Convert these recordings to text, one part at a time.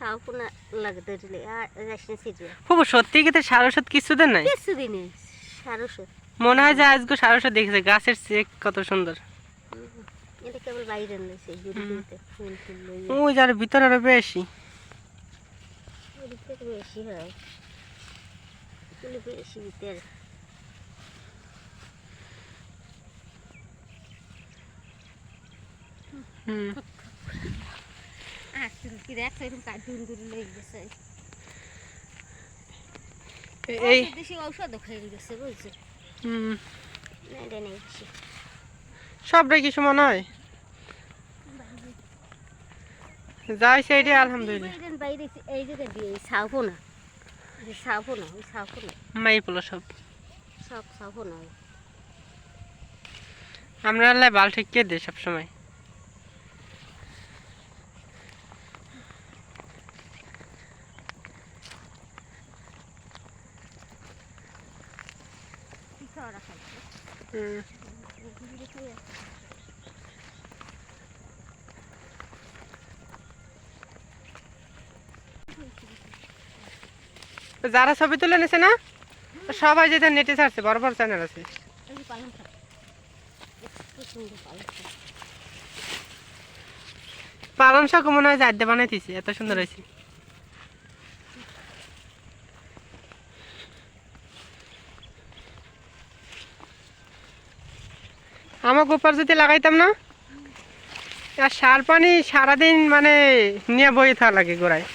সাউপুনা আর ration খুব সত্যি কিন্তু সার ওষুধ কিছু দেন নাই? কিছু দিনে সারশো মনে হয় যে আজকে সার দেখেছে গাছের চেক কত সুন্দর। এটা কেবল বাইরে গুড়িতে ফুল ফুল ওই যার ভিতরে আরও বেশি। বেশি হয়। বেশি ভিতরে। হুম। এরকম গেছে। এই দেশি খেয়ে গেছে বুঝছ? হুম। সবটাই কিছু মনে হয়? যাই সেইটাই আলহামদুলিল্লাহ। বাইরে এই দিয়ে সাউপো না এই না ওই সাউপো না মাই পলো সব। সব না আমরা আল্লাহ বাল ঠিক দেয় সবসময় কি খাওয়া রাখা আছে? হুম ঘুরে খাইয়া। তো যারা ছবি তুলে নিছে না সবাই যেটা নেটে ছাড়ছে, বড় বড় চ্যানেল আছে। পালন শাক মনে হয় জাদ্যে বানাইতেছি, এত সুন্দর হয়েছে আমার গোপার যদি লাগাইতাম না? আর সার পানি সারাদিন মানে নিয়ে বই থাকা লাগে গোড়ায়।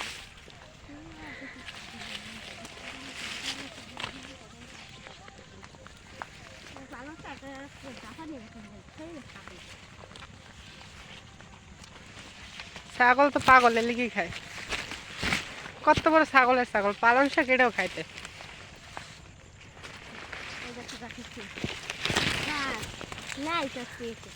ছাগল তো পাগলের লিগেই খায়। কত বড় ছাগলের ছাগল পালন শাক এটাও খাইতে। এই দেখো,